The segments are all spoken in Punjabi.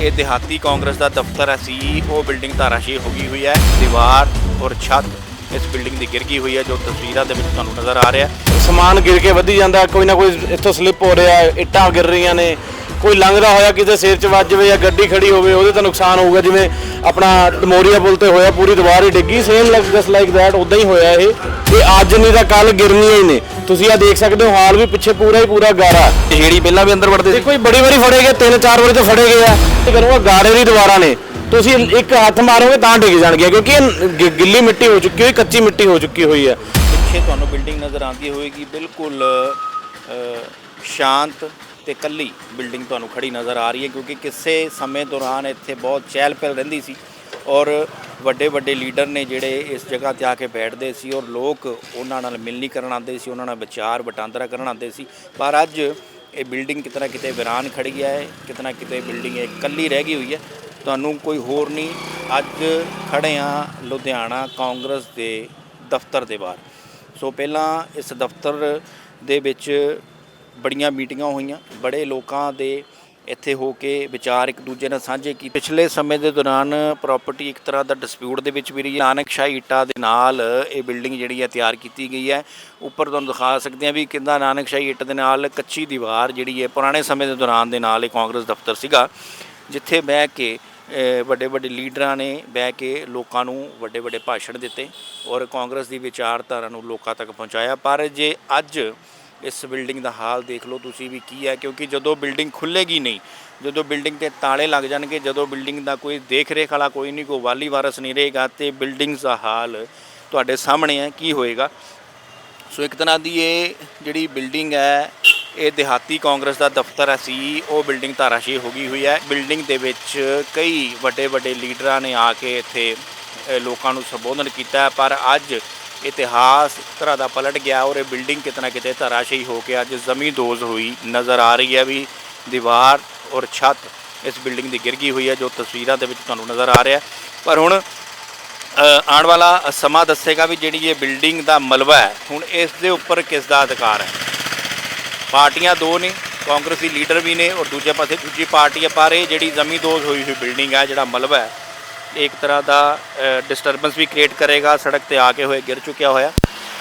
ਇਹ ਦਿਹਾਤੀ ਕਾਂਗਰਸ ਦਾ ਦਫ਼ਤਰ ਸੀ, ਉਹ ਬਿਲਡਿੰਗ ਧਾਰਾਸ਼ੀ ਹੋ ਗਈ ਹੋਈ ਹੈ, ਦੀਵਾਰ ਔਰ ਛੱਤ ਇਸ ਬਿਲਡਿੰਗ ਦੀ ਗਿਰ ਗਈ ਹੋਈ ਹੈ, ਜੋ ਤਸਵੀਰਾਂ ਦੇ ਵਿੱਚ ਤੁਹਾਨੂੰ ਨਜ਼ਰ ਆ ਰਿਹਾ ਸਮਾਨ ਗਿਰ ਕੇ ਵਧੀ ਜਾਂਦਾ, ਕੋਈ ਨਾ ਕੋਈ ਇੱਥੋਂ ਸਲਿੱਪ ਹੋ ਰਿਹਾ, ਇੱਟਾਂ ਗਿਰ ਰਹੀਆਂ ਨੇ। ਕੋਈ ਲੰਘਦਾ ਹੋਇਆ ਕਿਸੇ ਸਿਰ 'ਚ ਵੱਜ ਜਾਵੇ ਜਾਂ ਗੱਡੀ ਖੜੀ ਹੋਵੇ ਉਹਦੇ ਤਾਂ ਨੁਕਸਾਨ ਹੋਊਗਾ ਜਿਵੇਂ ਆਪਣਾ ਡਮੋਰੀਆ ਪੁਲ ਤੇ ਹੋਇਆ ਪੂਰੀ ਦੀਵਾਰ ਹੀ ਡਿੱਗੀ same like just like that ਉਦਾਂ ਹੀ ਹੋਇਆ ਇਹ। ਇਹ ਅੱਜ ਨਹੀਂ ਤਾਂ ਕੱਲ ਗਿਰਨੀਆਂ ਹੀ ਨੇ। ਤੁਸੀਂ ਆ ਦੇਖ ਸਕਦੇ ਹੋ ਹਾਲ ਵੀ ਪਿੱਛੇ ਪੂਰਾ ਹੀ ਪੂਰਾ ਗਾਰਾ। ਜਿਹੜੀ ਪਹਿਲਾਂ ਵੀ ਅੰਦਰ ਵੜਦੇ ਦੇਖੋ ਇਹ ਬੜੀ ਵਾਰੀ ਫੜੇ ਗਏ ਤਿੰਨ ਚਾਰ ਵਾਰੀ ਤਾਂ ਫੜੇ ਗਏ ਆ। ਇਹ ਕਰੂੰਗਾ ਗਾਰੇ ਦੀ ਦੀਵਾਰਾਂ ਨੇ। ਤੁਸੀਂ ਇੱਕ ਹੱਥ ਮਾਰੋਗੇ ਤਾਂ ਡਿੱਗ ਜਾਣਗੇ ਕਿਉਂਕਿ ਇਹ ਗਿੱਲੀ ਮਿੱਟੀ ਹੋ ਚੁੱਕੀ ਹੋਈ ਕੱਚੀ ਮਿੱਟੀ ਹੋ ਚੁੱਕੀ ਹੋਈ ਹੈ ਪਿੱਛੇ ਤੁਹਾਨੂੰ ਬਿਲਡਿੰਗ ਨਜ਼ਰ ਆਉਂਦੀ ਹੋਏਗੀ ਬਿਲਕੁਲ ਸ਼ਾਂਤ ਤੇ ਕੱਲੀ ਬਿਲਡਿੰਗ ਤੁਹਾਨੂੰ ਖੜੀ ਨਜ਼ਰ ਆ ਰਹੀ ਹੈ, ਕਿਉਂਕਿ ਕਿਸੇ ਸਮੇਂ ਦੌਰਾਨ ਇੱਥੇ ਬਹੁਤ ਚਹਿਲ ਪਹਿਲ ਰਹਿੰਦੀ ਸੀ ਔਰ ਵੱਡੇ ਵੱਡੇ ਲੀਡਰ ਨੇ ਜਿਹੜੇ ਇਸ ਜਗ੍ਹਾ ਤੇ ਆ ਕੇ ਬੈਠਦੇ ਸੀ ਔਰ ਲੋਕ ਉਹਨਾਂ ਨਾਲ ਮਿਲਣੀ ਕਰਨ ਆਉਂਦੇ ਸੀ, ਉਹਨਾਂ ਨਾਲ ਵਿਚਾਰ ਵਟਾਂਦਰਾ ਕਰਨ ਆਉਂਦੇ ਸੀ। ਪਰ ਅੱਜ ਇਹ ਬਿਲਡਿੰਗ ਕਿਤਨਾ ਕਿਤੇ ਵਿਰਾਨ ਖੜੀ ਹੈ, ਕਿਤਨਾ ਕਿਤੇ ਬਿਲਡਿੰਗ ਇਹ ਕੱਲੀ ਰਹਿ ਗਈ ਹੋਈ ਹੈ, ਤੁਹਾਨੂੰ ਕੋਈ ਹੋਰ ਨਹੀਂ। ਅੱਜ ਖੜੇ ਆ ਲੁਧਿਆਣਾ ਕਾਂਗਰਸ ਦੇ ਦਫ਼ਤਰ ਦੇ ਬਾਹਰ। ਸੋ ਪਹਿਲਾਂ ਇਸ ਦਫ਼ਤਰ ਦੇ ਵਿੱਚ ਬੜੀਆਂ ਮੀਟਿੰਗਾਂ ਹੋਈਆਂ, ਬੜੇ ਲੋਕਾਂ ਦੇ ਇੱਥੇ ਹੋ ਕੇ ਵਿਚਾਰ ਇੱਕ ਦੂਜੇ ਨਾਲ ਸਾਂਝੇ ਕੀ ਪਿਛਲੇ ਸਮੇਂ ਦੇ ਦੌਰਾਨ ਪ੍ਰਾਪਰਟੀ ਇੱਕ ਤਰ੍ਹਾਂ ਦਾ ਡਿਸਪਿਊਟ ਦੇ ਵਿੱਚ ਵੀ ਰਹੀ ਨਾਨਕ ਸ਼ਾਹੀ ਇੱਟਾਂ ਦੇ ਨਾਲ ਇਹ ਬਿਲਡਿੰਗ ਜਿਹੜੀ ਹੈ ਤਿਆਰ ਕੀਤੀ ਗਈ ਹੈ। ਉੱਪਰ ਤੁਹਾਨੂੰ ਦਿਖਾ ਸਕਦੇ ਹਾਂ ਵੀ ਕਿੰਦਾ ਨਾਨਕਸ਼ਾਹੀ ਇੱਟ ਦੇ ਨਾਲ ਕੱਚੀ ਦੀਵਾਰ ਜਿਹੜੀ ਹੈ ਪੁਰਾਣੇ ਸਮੇਂ ਦੇ ਦੌਰਾਨ ਦੇ ਨਾਲ ਇਹ ਕਾਂਗਰਸ ਦਫ਼ਤਰ ਸੀਗਾ, ਜਿੱਥੇ ਬਹਿ ਕੇ ਵੱਡੇ ਵੱਡੇ ਲੀਡਰਾਂ ਨੇ ਬਹਿ ਕੇ ਲੋਕਾਂ ਨੂੰ ਵੱਡੇ ਵੱਡੇ ਭਾਸ਼ਣ ਦਿੱਤੇ ਔਰ ਕਾਂਗਰਸ ਦੀ ਵਿਚਾਰਧਾਰਾ ਨੂੰ ਲੋਕਾਂ ਤੱਕ ਪਹੁੰਚਾਇਆ। ਪਰ ਜੇ ਅੱਜ ਇਸ ਬਿਲਡਿੰਗ ਦਾ ਹਾਲ ਦੇਖ ਲਓ ਤੁਸੀਂ ਵੀ ਕੀ ਹੈ, ਕਿਉਂਕਿ ਜਦੋਂ ਬਿਲਡਿੰਗ ਖੁੱਲੇਗੀ ਨਹੀਂ, ਜਦੋਂ ਬਿਲਡਿੰਗ ਤੇ ਤਾਲੇ ਲੱਗ ਜਾਣਗੇ, ਜਦੋਂ ਬਿਲਡਿੰਗ ਦਾ ਕੋਈ ਦੇਖ ਰੇਖ ਵਾਲਾ ਕੋਈ ਨਹੀਂ, ਕੋਈ ਵਾਲੀ ਵਾਰਸ ਨਹੀਂ ਰਹੇਗਾ ਤੇ ਬਿਲਡਿੰਗਸ ਦਾ ਹਾਲ ਤੁਹਾਡੇ ਸਾਹਮਣੇ ਹੈ, ਕੀ ਹੋਏਗਾ। ਸੋ ਇੱਕ ਤਰ੍ਹਾਂ ਦੀ ਇਹ ਜਿਹੜੀ ਬਿਲਡਿੰਗ ਹੈ, ਇਹ ਦਿਹਾਤੀ ਕਾਂਗਰਸ ਦਾ ਦਫ਼ਤਰ ਸੀ, ਉਹ ਬਿਲਡਿੰਗ ਧਾਰਾਸ਼ੀ ਹੋ ਗਈ ਹੋਈ ਹੈ। ਬਿਲਡਿੰਗ ਦੇ ਵਿੱਚ ਕਈ ਵੱਡੇ ਵੱਡੇ ਲੀਡਰਾਂ ਨੇ ਆ ਕੇ ਇੱਥੇ ਲੋਕਾਂ ਨੂੰ ਸੰਬੋਧਨ ਕੀਤਾ ਪਰ ਅੱਜ ਇਤਿਹਾਸ ਇੱਕ ਤਰ੍ਹਾਂ ਦਾ ਪਲਟ ਗਿਆ, ਔਰ ਇਹ ਬਿਲਡਿੰਗ ਕਿਤਨਾ ਕਿਤੇ ਧਾਰਾਸ਼ੀ ਹੋ ਕੇ ਅੱਜ ਜ਼ਮੀਂਦੋਜ਼ ਹੋਈ ਨਜ਼ਰ ਆ ਰਹੀ ਹੈ ਵੀ ਦੀਵਾਰ ਔਰ ਛੱਤ ਇਸ ਬਿਲਡਿੰਗ ਦੀ ਗਿਰ ਗਈ ਹੋਈ ਹੈ, ਜੋ ਤਸਵੀਰਾਂ ਦੇ ਵਿੱਚ ਤੁਹਾਨੂੰ ਨਜ਼ਰ ਆ ਰਿਹਾ ਪਰ ਹੁਣ ਆਉਣ ਵਾਲਾ ਸਮਾਂ ਦੱਸੇਗਾ ਵੀ ਜਿਹੜੀ ਇਹ ਬਿਲਡਿੰਗ ਦਾ ਮਲਬਾ ਹੈ, ਹੁਣ ਇਸ ਦੇ ਉੱਪਰ ਕਿਸ ਦਾ ਅਧਿਕਾਰ ਹੈ। ਪਾਰਟੀਆਂ ਦੋ ਨੇ, ਕਾਂਗਰਸੀ ਲੀਡਰ ਵੀ ਨੇ ਔਰ ਦੂਜੇ ਪਾਸੇ ਦੂਜੀ ਪਾਰਟੀ ਹੈ, ਪਰ ਇਹ ਜਿਹੜੀ ਜ਼ਮੀਂਦੋਜ਼ ਹੋਈ ਹੋਈ ਬਿਲਡਿੰਗ ਹੈ, ਜਿਹੜਾ ਮਲਬਾ ਹੈ ਇੱਕ ਤਰ੍ਹਾਂ ਦਾ ਡਿਸਟਰਬੈਂਸ ਵੀ ਕ੍ਰੀਏਟ ਕਰੇਗਾ ਸੜਕ ਤੇ ਆ ਕੇ ਹੋਏ ਗਿਰ ਚੁੱਕਿਆ ਹੋਇਆ।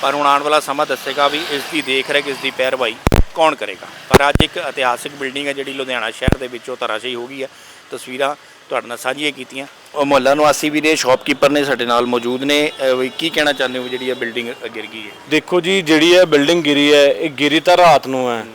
ਪਰ ਹੁਣ ਆਉਣ ਵਾਲਾ ਸਮਾਂ ਦੱਸੇਗਾ ਵੀ ਇਸ ਦੀ ਦੇਖ ਰੇਖ ਇਸ ਦੀ ਪੈਰਵਾਈ ਕੌਣ ਕਰੇਗਾ। ਪਰ ਅੱਜ ਇੱਕ ਇਤਿਹਾਸਿਕ ਬਿਲਡਿੰਗ ਹੈ ਜਿਹੜੀ ਲੁਧਿਆਣਾ ਸ਼ਹਿਰ ਦੇ ਵਿੱਚੋਂ ਧਰਾਸ਼ਾਹੀ ਹੋ ਗਈ ਹੈ। ਤਸਵੀਰਾਂ ਤੁਹਾਡੇ ਨਾਲ ਸਾਂਝੀਆਂ ਕੀਤੀਆਂ। ਉਹ ਮੁਹੱਲਾ ਨਿਵਾਸੀ ਵੀ ਨੇ ਸ਼ਾਪਕੀਪਰ ਨੇ ਸਾਡੇ ਨਾਲ ਮੌਜੂਦ ਨੇ। ਵੀ ਕੀ ਕਹਿਣਾ ਚਾਹੁੰਦੇ ਹੋ ਜਿਹੜੀ ਇਹ ਬਿਲਡਿੰਗ ਗਿਰ ਗਈ ਹੈ? ਦੇਖੋ ਜੀ ਜਿਹੜੀ ਇਹ ਬਿਲਡਿੰਗ ਗਿਰੀ ਹੈ ਇਹ ਗਿਰੀ ਤਾਂ ਰਾਤ ਨੂੰ ਹੈ।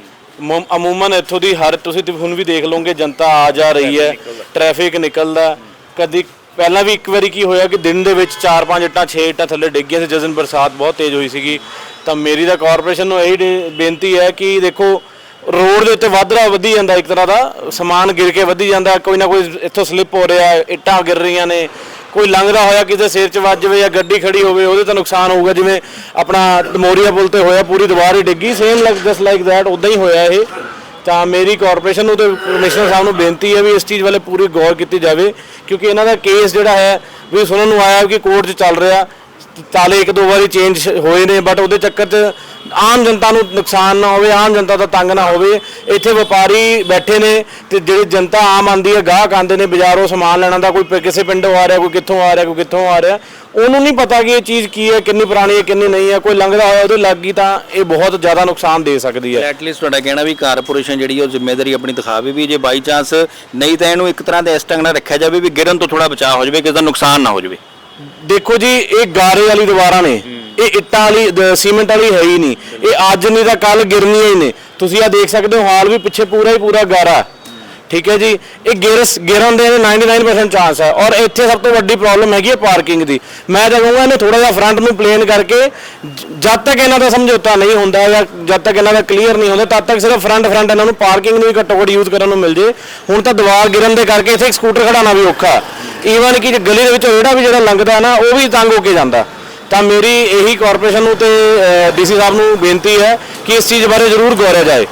ਮੁਮ- ਅਮੂਮਨ ਇੱਥੋਂ ਦੀ ਹਰ ਤੁਸੀਂ ਹੁਣ ਵੀ ਦੇਖ ਲਓਗੇ ਜਨਤਾ ਆ ਜਾ ਰਹੀ ਹੈ। ਟ੍ਰੈਫਿਕ ਨਿਕਲਦਾ। ਕਦੀ ਪਹਿਲਾਂ ਵੀ ਇੱਕ ਵਾਰੀ ਕੀ ਹੋਇਆ ਕਿ ਦਿਨ ਦੇ ਵਿੱਚ 4-5 ਇੱਟਾਂ 6 ਇੱਟਾਂ ਥੱਲੇ ਡਿੱਗ ਗਈਆਂ ਸੀ। ਜਿਸ ਦਿਨ ਬਰਸਾਤ ਬਹੁਤ ਤੇਜ਼ ਹੋਈ ਸੀਗੀ। ਤਾਂ ਮੇਰੀ ਤਾਂ ਕਾਰਪੋਰੇਸ਼ਨ ਨੂੰ ਇਹੀ ਡੇ- ਬੇਨਤੀ ਹੈ ਕਿ ਦੇਖੋ ਰੋਡ ਦੇ ਉੱਤੇ ਵਾਧਰਾ ਵਧੀ ਜਾਂਦਾ ਇੱਕ ਤਰ੍ਹਾਂ ਦਾ। ਸਮਾਨ ਗਿਰ ਕੇ ਵਧੀ ਜਾਂਦਾ। ਕੋਈ ਨਾ ਕੋਈ ਇੱਥੋਂ ਸਲਿੱਪ ਹੋ ਰਿਹਾ, ਇੱਟਾਂ ਗਿਰ ਰਹੀਆਂ ਨੇ। ਕੋਈ ਲੰਘਦਾ ਹੋਇਆ ਕਿਸੇ ਸਿਰ 'ਚ ਵੱਜ ਜਾਵੇ ਜਾਂ ਗੱਡੀ ਖੜੀ ਹੋਵੇ, ਉਹਦੇ ਤਾਂ ਨੁਕਸਾਨ ਹੋਊਗਾ। ਜਿਵੇਂ ਆਪਣਾ ਮੋਰੀਆ ਪੁਲ ਤੇ ਹੋਇਆ, ਪੂਰੀ ਦੀਵਾਰ ਹੀ ਡਿੱਗੀ same like just like that ਉਦਾਂ ਹੀ ਹੋਇਆ ਇਹ। ਤਾਂ ਮੇਰੀ ਕਾਰਪੋਰੇਸ਼ਨ ਨੂੰ ਤੇ ਕਮਿਸ਼ਨਰ ਸਾਹਿਬ ਨੂੰ ਬੇਨਤੀ ਹੈ ਵੀ ਇਸ ਚੀਜ਼ ਵੱਲ ਪੂਰੀ ਗੌਰ ਕੀਤੀ ਜਾਵੇ, ਕਿਉਂਕਿ ਇਹਨਾਂ ਦਾ ਕੇਸ ਜਿਹੜਾ ਹੈ, ਵੀ ਸੁਣਨ ਨੂੰ ਆਇਆ ਕਿ ਕੋਰਟ 'ਚ ਚੱਲ ਰਿਹਾ, ਤਾਲੇ ਇੱਕ ਦੋ ਵਾਰੀ ਚੇਂਜ ਹੋਏ ਨੇ ਬਟ ਉਹਦੇ ਚੱਕਰ 'ਚ ਆਮ ਜਨਤਾ ਨੂੰ ਨੁਕਸਾਨ ਨਾ ਹੋਵੇ, ਆਮ ਜਨਤਾ ਦਾ ਤੰਗ ਨਾ ਹੋਵੇ, ਇੱਥੇ ਵਪਾਰੀ ਬੈਠੇ ਨੇ ਤੇ ਜਿਹੜੀ ਜਨਤਾ ਆਮ ਆਂਦੀ ਹੈ, ਗਾਹਕ ਆਂਦੇ ਨੇ, ਬਾਜ਼ਾਰੋਂ ਸਮਾਨ ਲੈਣਾ ਦਾ ਕੋਈ ਪ- ਕਿਸੇ ਪਿੰਡੋਂ ਆ ਰਿਹਾ, ਕੋਈ ਕਿੱਥੋਂ ਆ ਰਿਹਾ, ਕੋਈ ਕਿੱਥੋਂ ਆ ਰਿਹਾ ਉਹਨੂੰ ਨਹੀਂ ਪਤਾ ਕਿ ਇਹ ਚੀਜ਼ ਕੀ ਹੈ ਕਿੰਨੀ ਪੁਰਾਣੀ ਹੈ ਕਿੰਨੀ ਨਹੀਂ ਹੈ। ਕੋਈ ਲੰਘਦਾ ਹੋਇਆ ਉਹਦੇ ਲੱਗ ਗਈ ਤਾਂ ਇਹ ਬਹੁਤ ਜ਼ਿਆਦਾ ਨੁਕਸਾਨ ਦੇ ਸਕਦੀ ਹੈ। ਐਟਲੀਸਟ ਤੁਹਾਡਾ ਕਹਿਣਾ ਵੀ ਕਾਰਪੋਰੇਸ਼ਨ ਜਿਹੜੀ ਉਹ ਜ਼ਿੰਮੇਵਾਰੀ ਆਪਣੀ ਦਿਖਾਵੇ ਵੀ ਜੇ ਬਾਈ ਚਾਂਸ ਨਹੀਂ ਤਾਂ ਇਹਨੂੰ ਇੱਕ ਤਰ੍ਹਾਂ ਦੇ ਇਸ ਢੰਗ ਨਾਲ ਰੱਖਿਆ ਜਾਵੇ ਵੀ ਗਿਰਨ ਤੋਂ ਥੋੜਾ ਬਚਾਅ ਹੋ ਜਾਵੇ ਕਿਸੇ ਦਾ ਨੁਕਸਾਨ ਨਾ ਹੋ ਜਾਵੇ। ਦੇਖੋ ਜੀ ਇਹ ਗਾਰੇ ਵਾਲੀ ਦੀਵਾਰਾਂ ਨੇ ਇਹ ਇੱਟਾਂ ਵਾਲੀ ਦ- ਸੀਮੈਂਟ ਵਾਲੀ ਹੈ ਹੀ ਨਹੀਂ। ਇਹ ਅੱਜ ਨਹੀਂ ਤਾਂ ਕੱਲ ਗਿਰਨੀਆਂ ਹੀ ਨੇ। ਤੁਸੀਂ ਆ ਦੇਖ ਸਕਦੇ ਹੋ ਹਾਲ ਵੀ ਪਿੱਛੇ ਪੂਰਾ ਹੀ ਪੂਰਾ ਗਾਰਾ। ਠੀਕ ਹੈ ਜੀ? ਇਹ ਗਿਰ ਗਿਰਨ ਦੇ 99% ਚਾਂਸ ਹੈ। ਔਰ ਇੱਥੇ ਸਭ ਤੋਂ ਵੱਡੀ ਪ੍ਰੋਬਲਮ ਹੈਗੀ ਹੈ ਪਾਰਕਿੰਗ ਦੀ। ਮੈਂ ਤਾਂ ਕਹੂੰਗਾ ਇਹਨੂੰ ਥੋੜਾ ਜਿਹਾ ਫਰੰਟ ਨੂੰ ਪਲੇਨ ਕਰਕੇ ਜਦ ਤੱਕ ਇਹਨਾਂ ਦਾ ਸਮਝੌਤਾ ਨਹੀਂ ਹੁੰਦਾ ਜਾਂ ਜਦ ਤੱਕ ਇਹਨਾਂ ਦਾ ਕਲੀਅਰ ਨਹੀਂ ਹੁੰਦਾ, ਤਦ ਤੱਕ ਸਿਰਫ ਫਰੰਟ ਫਰੰਟ ਇਹਨਾਂ ਨੂੰ ਪਾਰਕਿੰਗ ਨੂੰ ਹੀ ਘੱਟੋ ਘੱਟ ਯੂਜ਼ ਕਰਨ ਨੂੰ ਮਿਲ ਜੇ। ਹੁਣ ਤਾਂ ਦੀਵਾਰ ਗਿਰਨ ਦੇ ਕਰਕੇ ਇੱਥੇ ਇੱਕ ਸਕੂਟਰ ਖੜਾਉਣਾ ਵੀ ਔਖਾ ਈਵਨ ਕਿ ਗਲੀ ਦੇ ਵਿੱਚ ਜਿਹੜਾ ਵੀ ਜਿਹੜਾ ਲੰਘਦਾ ਨਾ, ਉਹ ਵੀ ਤੰਗ ਹੋ ਕੇ ਜਾਂਦਾ। ਤਾਂ ਮੇਰੀ ਇਹੀ ਕਾਰਪੋਰੇਸ਼ਨ ਨੂੰ ਤੇ ਡੀਸੀ ਸਾਹਿਬ ਨੂੰ ਬੇਨਤੀ ਹੈ ਕਿ ਇਸ ਚੀਜ਼ ਬਾਰੇ ਜ਼ਰੂਰ ਗੌਰਿਆ ਜਾਏ।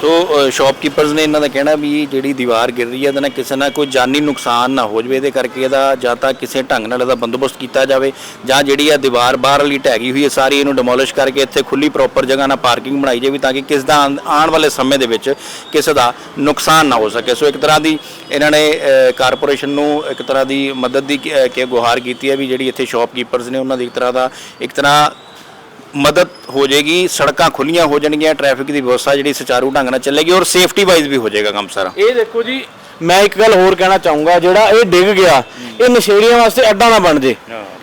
ਸੋ ਸ਼ਾਪਕੀਪਰਸ ਨੇ ਇਹਨਾਂ ਦਾ ਕਹਿਣਾ ਵੀ ਜਿਹੜੀ ਦੀਵਾਰ ਗਿਰ ਰਹੀ ਹੈ, ਇਹਦੇ ਨਾਲ ਕਿਸੇ ਨਾਲ ਕੋਈ ਜਾਨੀ ਨੁਕਸਾਨ ਨਾ ਹੋ ਜਵੇ। ਇਹਦੇ ਕਰਕੇ ਇਹਦਾ ਜਾਂ ਤਾਂ ਕਿਸੇ ਢੰਗ ਨਾਲ ਇਹਦਾ ਬੰਦੋਬਸਤ ਕੀਤਾ ਜਾਵੇ ਜਾਂ ਜਿਹੜੀ ਆ ਦੀਵਾਰ ਬਾਹਰ ਵਾਲੀ ਢਹਿ ਗਈ ਹੋਈ ਹੈ, ਸਾਰੀ ਇਹਨੂੰ ਡਿਮੋਲਿਸ਼ ਕਰਕੇ ਇੱਥੇ ਖੁੱਲੀ ਪ੍ਰੋਪਰ ਜਗ੍ਹਾ ਨਾਲ ਪਾਰਕਿੰਗ ਬਣਾਈ ਜਾਵੇ ਤਾਂ ਕਿ ਕਿਸ ਦਾ ਆਉਣ- ਵਾਲੇ ਸਮੇਂ ਦੇ ਵਿੱਚ ਕਿਸੇ ਦਾ ਨੁਕਸਾਨ ਨਾ ਹੋ ਸਕੇ। ਸੋ, ਇੱਕ ਤਰ੍ਹਾਂ ਦੀ ਇਹਨਾਂ ਨੇ ਕਾਰਪੋਰੇਸ਼ਨ ਨੂੰ ਇੱਕ ਤਰ੍ਹਾਂ ਦੀ ਮਦਦ ਦੀ ਕੀ- ਕਿ ਗੁਹਾਰ ਕੀਤੀ ਹੈ ਵੀ ਜਿਹੜੀ ਇੱਥੇ ਸ਼ਾਪਕੀਪਰਸ ਨੇ ਉਹਨਾਂ ਦੀ ਇੱਕ ਤਰ੍ਹਾਂ ਦਾ, ਇੱਕ ਤਰ੍ਹਾਂ ਮਦਦ ਹੋ ਜਾਏਗੀ ਸੜਕਾਂ ਖੁੱਲੀਆਂ ਹੋ ਜਾਣਗੀਆਂ ਟ੍ਰੈਫਿਕ ਦੀ ਵਿਵਸਥਾ ਜਿਹੜੀ ਸੁਚਾਰੂ ਢੰਗ ਨਾਲ ਚੱਲੇਗੀ ਔਰ ਸੇਫਟੀ ਵਾਈਜ਼ ਵੀ ਹੋ ਜਾਏਗਾ ਕੰਮ ਸਾਰਾ। ਇਹ ਦੇਖੋ ਜੀ ਮੈਂ ਇੱਕ ਗੱਲ ਹੋਰ ਕਹਿਣਾ ਚਾਹੂੰਗਾ ਜਿਹੜਾ ਇਹ ਡਿੱਗ ਗਿਆ ਇਹ ਨਸ਼ੇੜੀਆਂ ਵਾਸਤੇ ਅੱਡਾ ਨਾ ਬਣ ਜੇ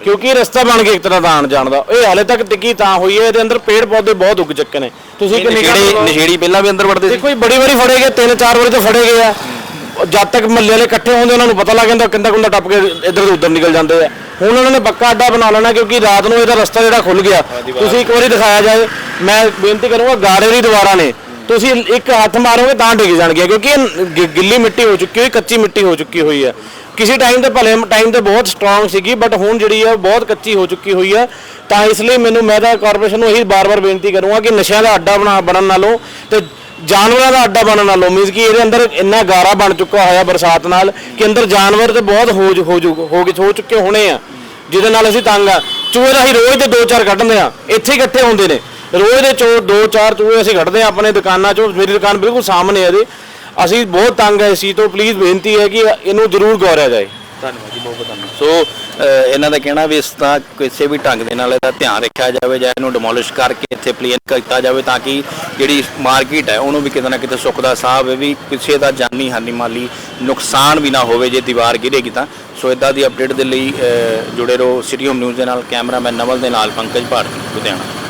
ਕਿਉਂਕਿ ਇਹ ਰਸਤਾ ਬਣ ਗਿਆ ਇੱਕ ਤਰ੍ਹਾਂ ਦਾ ਆਣ ਜਾਣ ਦਾ। ਇਹ ਹਾਲੇ ਤੱਕ ਟਿੱਕੀ ਤਾਂ ਹੋਈ ਹੈ ਇਹਦੇ ਅੰਦਰ ਪੇੜ ਪੌਦੇ ਬਹੁਤ ਉੱਗ ਚੁੱਕੇ ਨੇ। ਤੁਸੀਂ ਕਿ ਨਸ਼ੇੜੀ ਨਸ਼ੇੜੀ ਪਹਿਲਾਂ ਵੀ ਅੰਦਰ ਵੜਦੇ ਸੀ। ਦੇਖੋ ਜੀ ਬੜੀ ਵਾਰੀ ਫੜੇ ਗਏ ਤਿੰਨ ਚਾਰ ਵਾਰੀ ਤਾਂ ਫੜੇ ਗਏ ਆ। ਜਦ ਤੱਕ ਮੱਲੇ ਵਾਲੇ ਇਕੱਠੇ ਹੁੰਦੇ ਉਹਨਾਂ ਨੂੰ ਪਤਾ ਲੱਗ ਜਾਂਦਾ ਕਿੰਦਾ ਕੁੰਦਾ ਟੱਪ ਕੇ ਇੱਧਰ ਤੋਂ ਉੱਧਰ ਨਿਕਲ ਜਾਂਦੇ ਆ। ਹੁਣ ਉਹਨਾਂ ਨੇ ਪੱਕਾ ਅੱਡਾ ਬਣਾ ਲੈਣਾ ਕਿਉਂਕਿ ਰਾਤ ਨੂੰ ਇਹਦਾ ਰਸਤਾ ਜਿਹੜਾ ਖੁੱਲ ਗਿਆ। ਤੁਸੀਂ ਇੱਕ ਵਾਰੀ ਦਿਖਾਇਆ ਜਾਏ ਮੈਂ ਬੇਨਤੀ ਕਰੂੰਗਾ ਗਾੜੇ ਦੀ ਦੀਵਾਰਾਂ ਨੇ। ਤੁਸੀਂ ਇੱਕ ਹੱਥ ਮਾਰੋਗੇ ਤਾਂ ਡਿੱਗ ਜਾਣਗੇ ਕਿਉਂਕਿ ਇਹ ਗਿ- ਗਿੱਲੀ ਮਿੱਟੀ ਹੋ ਚੁੱਕੀ ਹੋਈ ਕੱਚੀ ਮਿੱਟੀ ਹੋ ਚੁੱਕੀ ਹੋਈ ਹੈ। ਕਿਸੇ ਟਾਈਮ ਤੇ ਭਲੇ ਟਾਈਮ ਤੇ ਬਹੁਤ ਸਟਰੋਂਗ ਸੀਗੀ ਬਟ ਹੁਣ ਜਿਹੜੀ ਹੈ ਬਹੁਤ ਕੱਚੀ ਹੋ ਚੁੱਕੀ ਹੋਈ ਹੈ। ਤਾਂ ਇਸ ਲਈ ਮੈਨੂੰ ਮੈਂ ਤਾਂ ਕਾਰਪੋਰੇਸ਼ਨ ਨੂੰ ਇਹੀ ਬਾਰ-ਬਾਰ ਬੇਨਤੀ ਕਰੂੰਗਾ ਕਿ ਨਸ਼ਿਆਂ ਦਾ ਅੱਡਾ ਬਣਾ ਬਣਨ ਨਾਲੋਂ ਤੇ ਜਾਨਵਰਾਂ ਦਾ ਅੱਡਾ ਬਣਨ ਨਾਲੋਂ ਮੀਨਸ ਕਿ ਇਹਦੇ ਅੰਦਰ ਇੰਨਾ ਗਾਰਾ ਬਣ ਚੁੱਕਾ ਹੋਇਆ ਬਰਸਾਤ ਨਾਲ ਕਿ ਅੰਦਰ ਜਾਨਵਰ ਤੇ ਬਹੁਤ ਹੋ ਹੋ ਜੂ- ਹੋ ਗਏ ਹੋ ਚੁੱਕੇ ਹੋਣੇ ਆ। ਜਿਹਦੇ ਨਾਲ ਅਸੀਂ ਤੰਗ ਆ। ਚੂਹੇ ਤਾਂ ਅਸੀਂ ਰੋਜ਼ ਦੇ ਦੋ ਚਾਰ ਕੱਢਦੇ ਆ। ਇੱਥੇ ਹੀ ਇਕੱਠੇ ਹੁੰਦੇ ਨੇ। ਰੋਜ਼ ਦੇ ਚੋ ਦੋ ਚਾਰ ਚੂਹੇ ਅਸੀਂ ਕੱਢਦੇ ਆ ਆਪਣੇ ਦੁਕਾਨਾਂ ਚੋਂ। ਮੇਰੀ ਦੁਕਾਨ ਬਿਲਕੁਲ ਸਾਹਮਣੇ ਹੈ ਇਹਦੇ। ਅਸੀਂ ਬਹੁਤ ਤੰਗ ਆ ਇਸ ਚੀਜ਼ ਤੋਂ। ਪਲੀਜ਼ ਬੇਨਤੀ ਹੈ ਕਿ ਇਹਨੂੰ ਜ਼ਰੂਰ ਗੌਰਿਆ ਜਾਏ। ਧੰਨਵਾਦ ਜੀ ਬਹੁਤ ਬਹੁਤ ਧੰਨਵਾਦ। ਸੋ ਇਹਨਾਂ ਦਾ ਕਹਿਣਾ ਵੀ ਇਸ ਦਾ ਕਿਸੇ ਵੀ ਢੰਗ ਦੇ ਨਾਲ ਇਹਦਾ ਧਿਆਨ ਰੱਖਿਆ ਜਾਵੇ ਜਾਂ ਇਹਨੂੰ ਡਿਮੋਲਿਸ਼ ਕਰਕੇ ਇੱਥੇ ਪਲੇਨ ਕੀਤਾ ਜਾਵੇ ਤਾਂ ਕਿ ਜਿਹੜੀ ਮਾਰਕੀਟ ਹੈ ਉਹਨੂੰ ਵੀ ਕਿਤੇ ਨਾ ਕਿਤੇ ਸੁੱਖ ਦਾ ਸਾਹ ਹੋਵੇ ਵੀ ਕਿਸੇ ਦਾ ਜਾਨੀ ਹਾਨੀ ਮਾਲੀ ਨੁਕਸਾਨ ਵੀ ਨਾ ਹੋਵੇ ਜੇ ਦੀਵਾਰ ਗਿਰੇਗੀ ਤਾਂ। ਸੋ ਇਦਾਂ ਦੀ ਅਪਡੇਟ ਦੇ ਲਈ ਜੁੜੇ ਰਹੋ ਸਿਟੀ ਹੋਮ ਨਿਊਜ਼ ਦੇ ਨਾਲ ਕੈਮਰਾਮੈਨ ਨਵਲ ਦੇ ਨਾਲ, ਪੰਕਜ ਭਾਰਤੀ, ਲੁਧਿਆਣਾ।